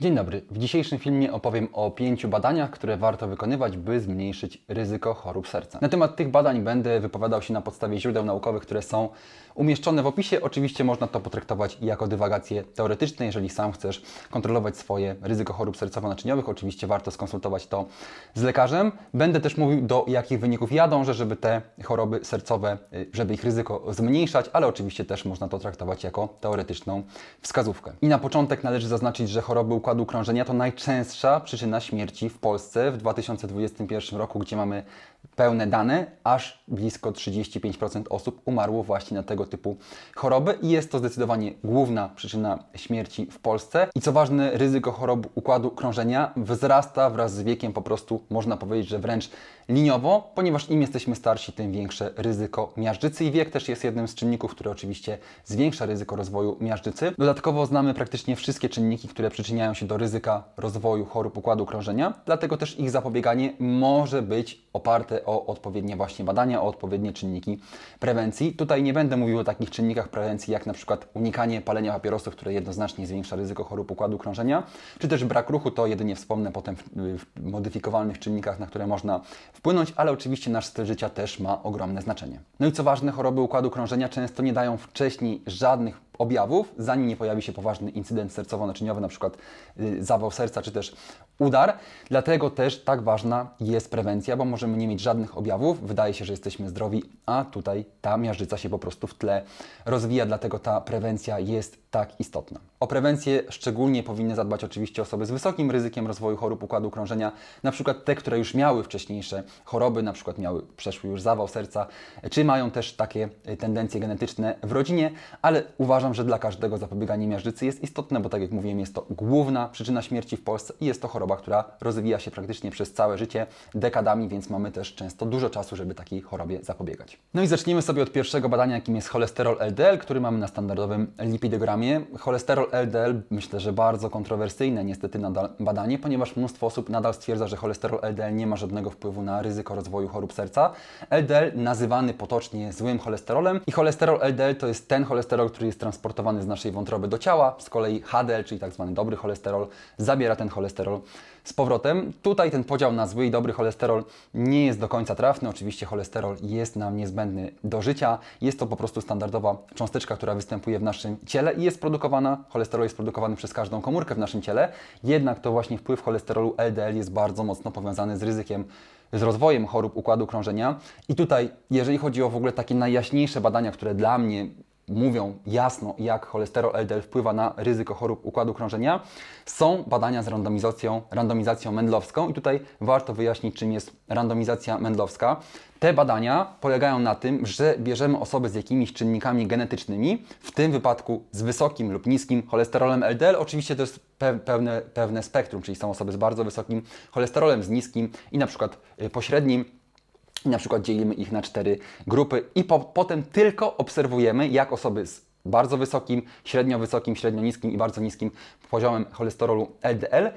Dzień dobry. W dzisiejszym filmie opowiem o pięciu badaniach, które warto wykonywać, by zmniejszyć ryzyko chorób serca. Na temat tych badań będę wypowiadał się na podstawie źródeł naukowych, które są umieszczone w opisie. Oczywiście można to potraktować jako dywagacje teoretyczne. Jeżeli sam chcesz kontrolować swoje ryzyko chorób sercowo-naczyniowych, oczywiście warto skonsultować to z lekarzem. Będę też mówił, do jakich wyników ja dążę, żeby te choroby sercowe, y, żeby ich ryzyko zmniejszać, ale oczywiście też można to traktować jako teoretyczną wskazówkę. I na początek należy zaznaczyć, że choroby układu krążenia to najczęstsza przyczyna śmierci w Polsce w 2021 roku, gdzie mamy pełne dane, aż blisko 35% osób umarło właśnie na tego typu choroby i jest to zdecydowanie główna przyczyna śmierci w Polsce. I co ważne, ryzyko chorób układu krążenia wzrasta wraz z wiekiem, po prostu można powiedzieć, że wręcz liniowo, ponieważ im jesteśmy starsi, tym większe ryzyko miażdżycy i wiek też jest jednym z czynników, który oczywiście zwiększa ryzyko rozwoju miażdżycy. Dodatkowo znamy praktycznie wszystkie czynniki, które przyczyniają się do ryzyka rozwoju chorób układu krążenia, dlatego też ich zapobieganie może być oparte o odpowiednie właśnie badania, o odpowiednie czynniki prewencji. Tutaj nie będę mówił o takich czynnikach prewencji, jak na przykład unikanie palenia papierosów, które jednoznacznie zwiększa ryzyko chorób układu krążenia, czy też brak ruchu, to jedynie wspomnę potem w, w modyfikowalnych czynnikach, na które można wpłynąć, ale oczywiście nasz styl życia też ma ogromne znaczenie. No i co ważne, choroby układu krążenia często nie dają wcześniej żadnych objawów, zanim nie pojawi się poważny incydent sercowo-naczyniowy, na przykład y, zawał serca czy też udar. Dlatego też tak ważna jest prewencja, bo możemy nie mieć żadnych objawów, wydaje się, że jesteśmy zdrowi, a tutaj ta miażdżyca się po prostu w tle rozwija, dlatego ta prewencja jest tak istotna. O prewencję szczególnie powinny zadbać oczywiście osoby z wysokim ryzykiem rozwoju chorób układu krążenia, na przykład te, które już miały wcześniejsze choroby, na przykład miały, przeszły już zawał serca, czy mają też takie y, tendencje genetyczne w rodzinie, ale uważam, że dla każdego zapobieganie miażdżycy jest istotne, bo tak jak mówiłem, jest to główna przyczyna śmierci w Polsce i jest to choroba, która rozwija się praktycznie przez całe życie, dekadami, więc mamy też często dużo czasu, żeby takiej chorobie zapobiegać. No i zacznijmy sobie od pierwszego badania, jakim jest cholesterol LDL, który mamy na standardowym lipidogramie. Cholesterol LDL myślę, że bardzo kontrowersyjne niestety nadal badanie, ponieważ mnóstwo osób nadal stwierdza, że cholesterol LDL nie ma żadnego wpływu na ryzyko rozwoju chorób serca. LDL nazywany potocznie złym cholesterolem i cholesterol LDL to jest ten cholesterol, który jest transportowany z naszej wątroby do ciała. Z kolei HDL, czyli tak zwany dobry cholesterol, zabiera ten cholesterol z powrotem. Tutaj ten podział na zły i dobry cholesterol nie jest do końca trafny. Oczywiście cholesterol jest nam niezbędny do życia. Jest to po prostu standardowa cząsteczka, która występuje w naszym ciele i jest produkowana, cholesterol jest produkowany przez każdą komórkę w naszym ciele. Jednak to właśnie wpływ cholesterolu LDL jest bardzo mocno powiązany z ryzykiem z rozwojem chorób układu krążenia. I tutaj, jeżeli chodzi o w ogóle takie najjaśniejsze badania, które dla mnie mówią jasno, jak cholesterol LDL wpływa na ryzyko chorób układu krążenia, są badania z randomizacją, randomizacją mendlowską i tutaj warto wyjaśnić, czym jest randomizacja mendlowska. Te badania polegają na tym, że bierzemy osoby z jakimiś czynnikami genetycznymi, w tym wypadku z wysokim lub niskim cholesterolem LDL. Oczywiście to jest pe pewne, pewne spektrum, czyli są osoby z bardzo wysokim cholesterolem, z niskim i na przykład y, pośrednim i na przykład dzielimy ich na cztery grupy i po, potem tylko obserwujemy, jak osoby z bardzo wysokim, średnio wysokim, średnio niskim i bardzo niskim poziomem cholesterolu LDL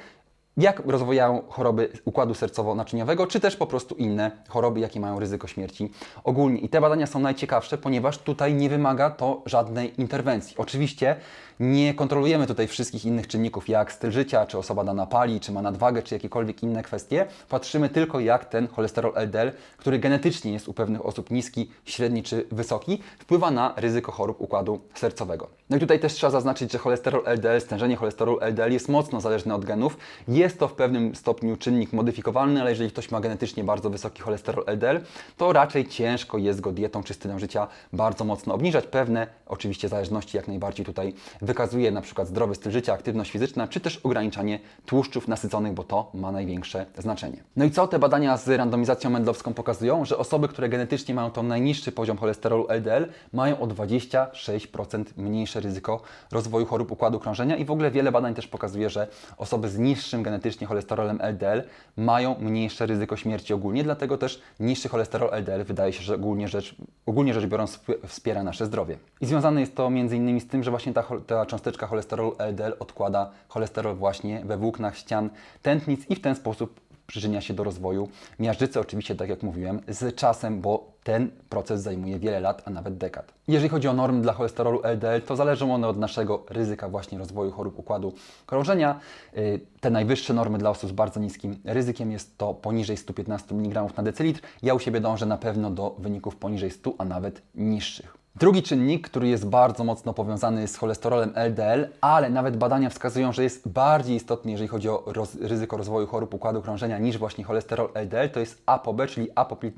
jak rozwijają choroby układu sercowo-naczyniowego, czy też po prostu inne choroby, jakie mają ryzyko śmierci ogólnie. I te badania są najciekawsze, ponieważ tutaj nie wymaga to żadnej interwencji. Oczywiście nie kontrolujemy tutaj wszystkich innych czynników, jak styl życia, czy osoba dana pali, czy ma nadwagę, czy jakiekolwiek inne kwestie. Patrzymy tylko, jak ten cholesterol LDL, który genetycznie jest u pewnych osób niski, średni czy wysoki, wpływa na ryzyko chorób układu sercowego. No i tutaj też trzeba zaznaczyć, że cholesterol LDL, stężenie cholesterolu LDL jest mocno zależne od genów. Jest to w pewnym stopniu czynnik modyfikowalny, ale jeżeli ktoś ma genetycznie bardzo wysoki cholesterol LDL, to raczej ciężko jest go dietą czy stylem życia bardzo mocno obniżać. Pewne oczywiście zależności jak najbardziej tutaj wykazuje na przykład zdrowy styl życia, aktywność fizyczna, czy też ograniczanie tłuszczów nasyconych, bo to ma największe znaczenie. No i co te badania z randomizacją mendlowską pokazują? Że osoby, które genetycznie mają to najniższy poziom cholesterolu LDL, mają o 26% mniejsze ryzyko rozwoju chorób układu krążenia i w ogóle wiele badań też pokazuje, że osoby z niższym genetycznie cholesterolem LDL mają mniejsze ryzyko śmierci ogólnie, dlatego też niższy cholesterol LDL wydaje się, że ogólnie rzecz, ogólnie rzecz biorąc wspiera nasze zdrowie. I związane jest to innymi z tym, że właśnie ta, ta cząsteczka cholesterolu LDL odkłada cholesterol właśnie we włóknach ścian tętnic i w ten sposób przyczynia się do rozwoju miażdżycy, oczywiście tak jak mówiłem, z czasem, bo ten proces zajmuje wiele lat, a nawet dekad. Jeżeli chodzi o normy dla cholesterolu LDL, to zależą one od naszego ryzyka właśnie rozwoju chorób układu krążenia. Y, Te najwyższe normy dla osób z bardzo niskim ryzykiem jest to poniżej 115 mg na decylitr. Ja u siebie dążę na pewno do wyników poniżej 100, a nawet niższych. Drugi czynnik, który jest bardzo mocno powiązany z cholesterolem LDL, ale nawet badania wskazują, że jest bardziej istotny, jeżeli chodzi o roz, ryzyko rozwoju chorób układu krążenia niż właśnie cholesterol LDL, to jest ApoB, czyli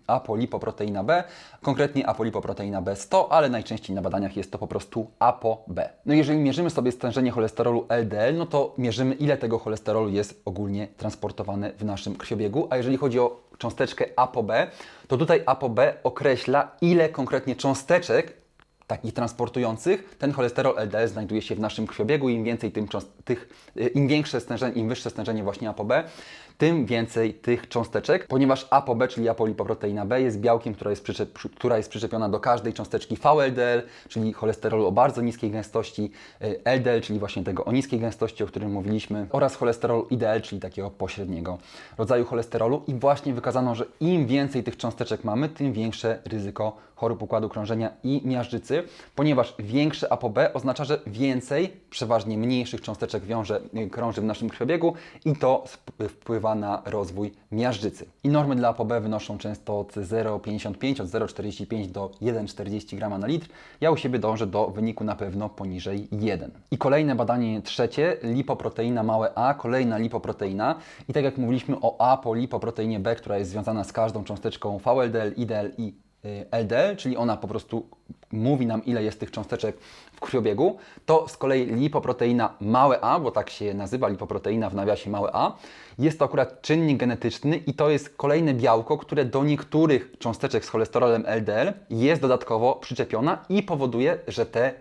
apolipoproteina B, konkretnie apolipoproteina B100, ale najczęściej na badaniach jest to po prostu ApoB. No jeżeli mierzymy sobie stężenie cholesterolu LDL, no to mierzymy ile tego cholesterolu jest ogólnie transportowane w naszym krwiobiegu, a jeżeli chodzi o cząsteczkę ApoB, to tutaj ApoB określa ile konkretnie cząsteczek takich transportujących, ten cholesterol LDL znajduje się w naszym krwiobiegu. Im więcej tym tych, y, im większe stężenie, im wyższe stężenie właśnie ApoB, tym więcej tych cząsteczek, ponieważ ApoB, czyli apolipoproteina B, jest białkiem, która jest, przyczep, przy- która jest przyczepiona do każdej cząsteczki VLDL, czyli cholesterolu o bardzo niskiej gęstości, y, LDL, czyli właśnie tego o niskiej gęstości, o którym mówiliśmy, oraz cholesterolu IDL, czyli takiego pośredniego rodzaju cholesterolu. I właśnie wykazano, że im więcej tych cząsteczek mamy, tym większe ryzyko chorób układu krążenia i miażdżycy, ponieważ większe ApoB oznacza, że więcej, przeważnie mniejszych cząsteczek wiąże, y, krąży w naszym krwiobiegu i to wpływa na rozwój miażdżycy. I normy dla ApoB wynoszą często od 0,55, od 0,45 do 1,40 g na litr. Ja u siebie dążę do wyniku na pewno poniżej 1. I kolejne badanie trzecie, lipoproteina małe a, kolejna lipoproteina. I tak jak mówiliśmy o apolipoproteinie B, która jest związana z każdą cząsteczką VLDL, IDL i LDL, czyli ona po prostu mówi nam, ile jest tych cząsteczek w krwiobiegu, to z kolei lipoproteina małe a, bo tak się nazywa lipoproteina w nawiasie małe a, jest to akurat czynnik genetyczny i to jest kolejne białko, które do niektórych cząsteczek z cholesterolem LDL jest dodatkowo przyczepiona i powoduje, że te,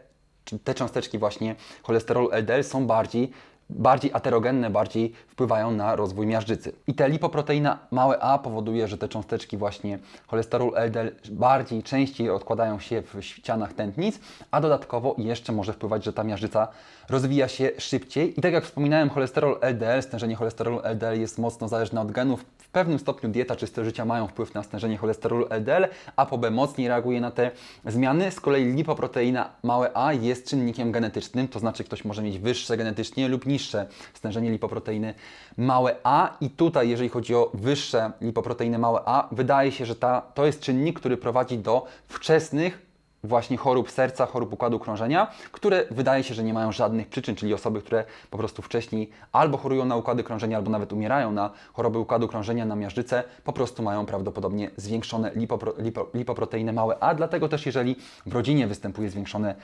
te cząsteczki właśnie cholesterolu LDL są bardziej bardziej aterogenne, bardziej wpływają na rozwój miażdżycy. I ta lipoproteina małe a powoduje, że te cząsteczki właśnie cholesterol LDL bardziej, częściej odkładają się w ścianach tętnic, a dodatkowo jeszcze może wpływać, że ta miażdżyca rozwija się szybciej. I tak jak wspominałem, cholesterol LDL, stężenie cholesterolu LDL jest mocno zależne od genów. W pewnym stopniu dieta czy styl życia mają wpływ na stężenie cholesterolu LDL, ApoB mocniej reaguje na te zmiany. Z kolei lipoproteina małe a jest czynnikiem genetycznym, to znaczy ktoś może mieć wyższe genetycznie lub niższe stężenie lipoproteiny małe a i tutaj jeżeli chodzi o wyższe lipoproteiny małe a, wydaje się, że ta, to jest czynnik, który prowadzi do wczesnych właśnie chorób serca, chorób układu krążenia, które wydaje się, że nie mają żadnych przyczyn, czyli osoby, które po prostu wcześniej albo chorują na układy krążenia, albo nawet umierają na choroby układu krążenia, na miażdżycę, po prostu mają prawdopodobnie zwiększone lipopro, lipo, lipoproteiny małe. A, dlatego też jeżeli w rodzinie występuje zwiększone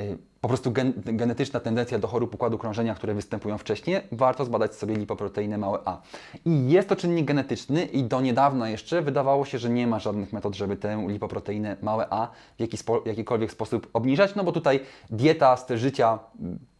y, po prostu gen, genetyczna tendencja do chorób układu krążenia, które występują wcześniej, warto zbadać sobie lipoproteiny małe A. I jest to czynnik genetyczny i do niedawna jeszcze wydawało się, że nie ma żadnych metod, żeby tę lipoproteinę małe A w jaki spo, jakikolwiek sposób obniżać, no bo tutaj dieta, styl życia,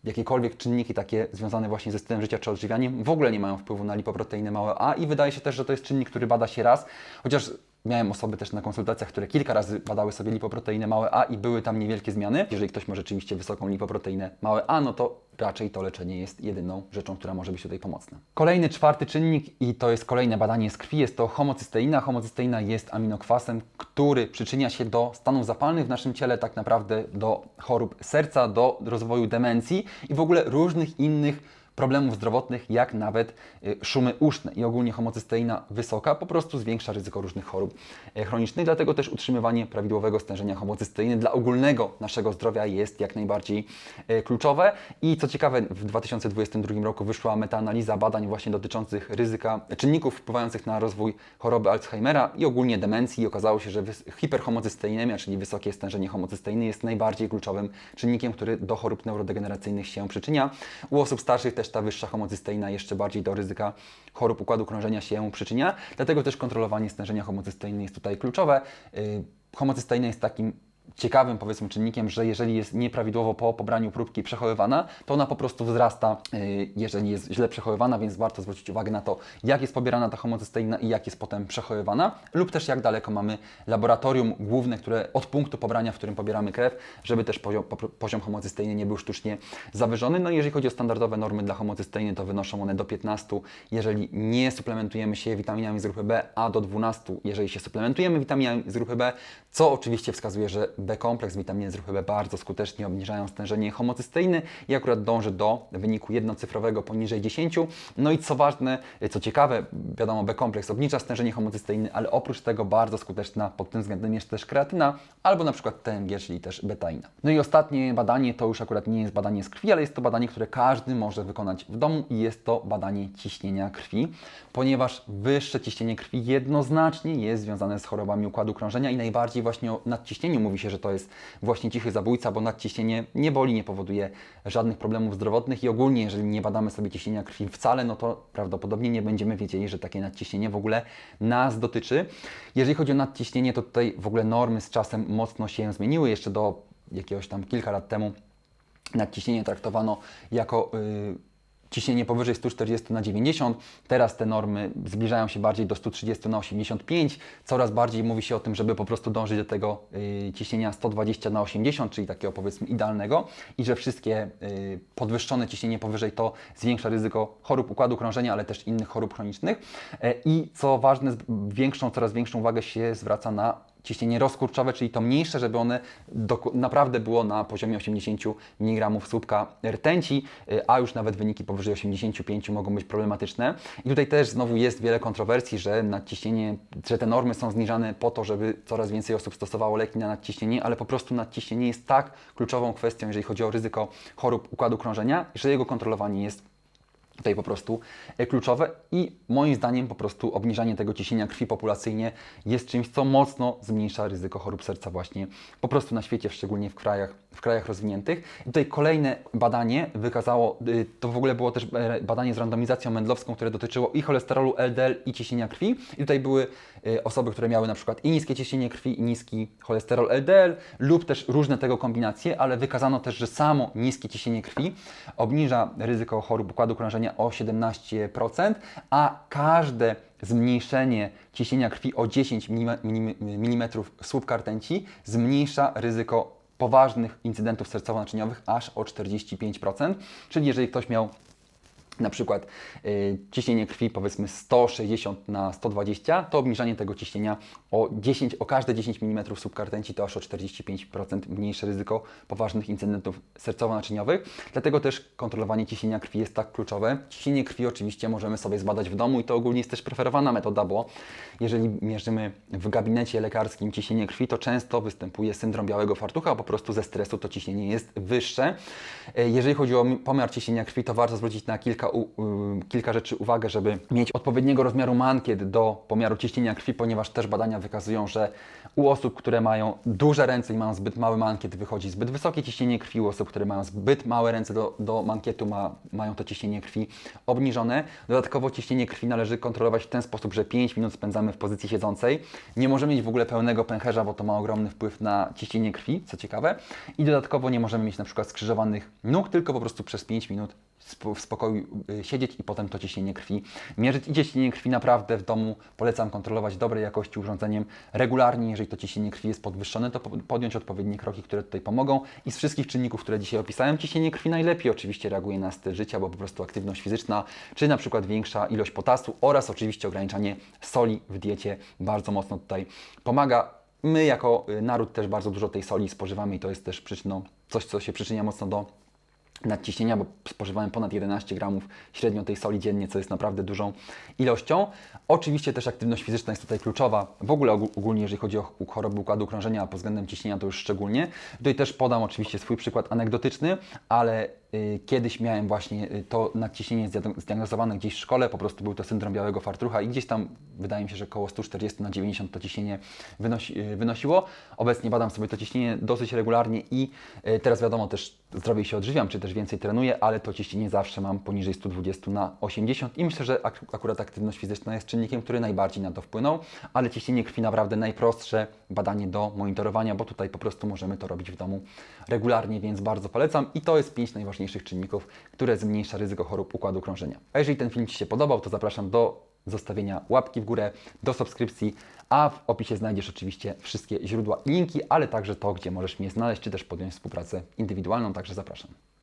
jakiekolwiek czynniki takie związane właśnie ze stylem życia czy odżywianiem w ogóle nie mają wpływu na lipoproteiny małe A. I wydaje się też, że to jest czynnik, który bada się raz, chociaż Miałem osoby też na konsultacjach, które kilka razy badały sobie lipoproteinę małe A i były tam niewielkie zmiany. Jeżeli ktoś ma rzeczywiście wysoką lipoproteinę małe A, no to raczej to leczenie jest jedyną rzeczą, która może być tutaj pomocna. Kolejny, czwarty czynnik i to jest kolejne badanie z krwi, jest to homocysteina. Homocysteina jest aminokwasem, który przyczynia się do stanów zapalnych w naszym ciele, tak naprawdę do chorób serca, do rozwoju demencji i w ogóle różnych innych problemów zdrowotnych, jak nawet y, szumy uszne. I ogólnie homocysteina wysoka po prostu zwiększa ryzyko różnych chorób y, chronicznych, dlatego też utrzymywanie prawidłowego stężenia homocysteiny dla ogólnego naszego zdrowia jest jak najbardziej y, kluczowe. I co ciekawe w 2022 roku wyszła metaanaliza badań właśnie dotyczących ryzyka czynników wpływających na rozwój choroby Alzheimera i ogólnie demencji. I okazało się, że hiperhomocysteinemia, czyli wysokie stężenie homocysteiny jest najbardziej kluczowym czynnikiem, który do chorób neurodegeneracyjnych się przyczynia. U osób starszych też ta wyższa homocysteina jeszcze bardziej do ryzyka chorób układu krążenia się przyczynia, dlatego też kontrolowanie stężenia homocysteiny jest tutaj kluczowe. Yy, Homocysteina jest takim ciekawym, powiedzmy, czynnikiem, że jeżeli jest nieprawidłowo po pobraniu próbki przechowywana, to ona po prostu wzrasta, y, jeżeli jest źle przechowywana, więc warto zwrócić uwagę na to, jak jest pobierana ta homocysteina i jak jest potem przechowywana, lub też jak daleko mamy laboratorium główne, które od punktu pobrania, w którym pobieramy krew, żeby też poziom, po, poziom homocysteiny nie był sztucznie zawyżony. No i jeżeli chodzi o standardowe normy dla homocysteiny, to wynoszą one do 15, jeżeli nie suplementujemy się witaminami z grupy B, a do 12, jeżeli się suplementujemy witaminami z grupy B, co oczywiście wskazuje, że B-kompleks, witaminy z grupy B bardzo skutecznie obniżają stężenie homocysteiny i akurat dąży do wyniku jednocyfrowego poniżej 10. No i co ważne, co ciekawe, wiadomo, B-kompleks obniża stężenie homocysteiny, ale oprócz tego bardzo skuteczna pod tym względem jest też kreatyna albo na przykład TMG, czyli też betaina. No i ostatnie badanie to już akurat nie jest badanie z krwi, ale jest to badanie, które każdy może wykonać w domu i jest to badanie ciśnienia krwi, ponieważ wyższe ciśnienie krwi jednoznacznie jest związane z chorobami układu krążenia i najbardziej właśnie o nadciśnieniu mówi się, że to jest właśnie cichy zabójca, bo nadciśnienie nie boli, nie powoduje żadnych problemów zdrowotnych i ogólnie, jeżeli nie badamy sobie ciśnienia krwi wcale, no to prawdopodobnie nie będziemy wiedzieli, że takie nadciśnienie w ogóle nas dotyczy. Jeżeli chodzi o nadciśnienie, to tutaj w ogóle normy z czasem mocno się zmieniły. Jeszcze do jakiegoś tam kilka lat temu nadciśnienie traktowano jako y, ciśnienie powyżej 140 na 90. Teraz te normy zbliżają się bardziej do 130 na 85. Coraz bardziej mówi się o tym, żeby po prostu dążyć do tego y, ciśnienia 120 na 80, czyli takiego powiedzmy idealnego i że wszystkie y, podwyższone ciśnienie powyżej to zwiększa ryzyko chorób układu krążenia, ale też innych chorób chronicznych. E, I co ważne, większą, coraz większą uwagę się zwraca na ciśnienie rozkurczowe, czyli to mniejsze, żeby one naprawdę było na poziomie 80 mg słupka rtęci, y, a już nawet wyniki powyżej 85 mogą być problematyczne. I tutaj też znowu jest wiele kontrowersji, że nadciśnienie, że te normy są zniżane po to, żeby coraz więcej osób stosowało leki na nadciśnienie, ale po prostu nadciśnienie jest tak kluczową kwestią, jeżeli chodzi o ryzyko chorób układu krążenia, że jego kontrolowanie jest tutaj po prostu e, kluczowe. I moim zdaniem po prostu obniżanie tego ciśnienia krwi populacyjnie jest czymś, co mocno zmniejsza ryzyko chorób serca właśnie po prostu na świecie, szczególnie w krajach, w krajach rozwiniętych. I tutaj kolejne badanie wykazało, y, to w ogóle było też e, badanie z randomizacją mędlowską, które dotyczyło i cholesterolu LDL i ciśnienia krwi. I tutaj były y, osoby, które miały na przykład i niskie ciśnienie krwi i niski cholesterol LDL lub też różne tego kombinacje, ale wykazano też, że samo niskie ciśnienie krwi obniża ryzyko chorób układu krążenia o 17%, a każde zmniejszenie ciśnienia krwi o 10 mm słupka rtęci zmniejsza ryzyko poważnych incydentów sercowo-naczyniowych aż o 45%. Czyli jeżeli ktoś miał na przykład y, ciśnienie krwi powiedzmy 160 na 120, to obniżanie tego ciśnienia o 10, o każde 10 mm słupka rtęci to aż o 45% mniejsze ryzyko poważnych incydentów sercowo-naczyniowych. Dlatego też kontrolowanie ciśnienia krwi jest tak kluczowe. Ciśnienie krwi oczywiście możemy sobie zbadać w domu i to ogólnie jest też preferowana metoda, bo jeżeli mierzymy w gabinecie lekarskim ciśnienie krwi, to często występuje syndrom białego fartucha, po prostu ze stresu to ciśnienie jest wyższe. E, Jeżeli chodzi o pomiar ciśnienia krwi, to warto zwrócić na kilka, kilka rzeczy uwagę, żeby mieć odpowiedniego rozmiaru mankiet do pomiaru ciśnienia krwi, ponieważ też badania wykazują, że u osób, które mają duże ręce i mają zbyt mały mankiet, wychodzi zbyt wysokie ciśnienie krwi, u osób, które mają zbyt małe ręce do, do mankietu, ma, mają to ciśnienie krwi obniżone. Dodatkowo ciśnienie krwi należy kontrolować w ten sposób, że 5 minut spędzamy w pozycji siedzącej. Nie możemy mieć w ogóle pełnego pęcherza, bo to ma ogromny wpływ na ciśnienie krwi, co ciekawe. I dodatkowo nie możemy mieć na przykład skrzyżowanych nóg, tylko po prostu przez 5 minut w spokoju y, siedzieć i potem to ciśnienie krwi mierzyć. I ciśnienie krwi naprawdę w domu polecam kontrolować dobrej jakości urządzeniem regularnie. Jeżeli to ciśnienie krwi jest podwyższone, to po- podjąć odpowiednie kroki, które tutaj pomogą. I z wszystkich czynników, które dzisiaj opisałem, ciśnienie krwi najlepiej oczywiście reaguje na styl życia, bo po prostu aktywność fizyczna, czy na przykład większa ilość potasu oraz oczywiście ograniczanie soli w diecie bardzo mocno tutaj pomaga. My jako y, naród też bardzo dużo tej soli spożywamy i to jest też przyczyną, coś, co się przyczynia mocno do nadciśnienia, bo spożywałem ponad 11 gramów średnio tej soli dziennie, co jest naprawdę dużą ilością. Oczywiście też aktywność fizyczna jest tutaj kluczowa, w ogóle ogó- ogólnie jeżeli chodzi o choroby układu krążenia, a pod względem ciśnienia to już szczególnie. Tutaj też podam oczywiście swój przykład anegdotyczny, ale kiedyś miałem właśnie y, to nadciśnienie zdiag- zdiagnozowane gdzieś w szkole, po prostu był to syndrom białego fartucha i gdzieś tam wydaje mi się, że około 140 na 90 to ciśnienie wynosi, y, wynosiło. Obecnie badam sobie to ciśnienie dosyć regularnie i y, teraz wiadomo też zdrowiej się odżywiam, czy też więcej trenuję, ale to ciśnienie zawsze mam poniżej 120 na 80 i myślę, że ak akurat aktywność fizyczna jest czynnikiem, który najbardziej na to wpłynął, ale ciśnienie krwi naprawdę najprostsze badanie do monitorowania, bo tutaj po prostu możemy to robić w domu regularnie, więc bardzo polecam. I to jest 5 najważniejszych czynników, które zmniejsza ryzyko chorób układu krążenia. A jeżeli ten film Ci się podobał, to zapraszam do zostawienia łapki w górę, do subskrypcji, a w opisie znajdziesz oczywiście wszystkie źródła i linki, ale także to, gdzie możesz mnie znaleźć, czy też podjąć współpracę indywidualną, także zapraszam.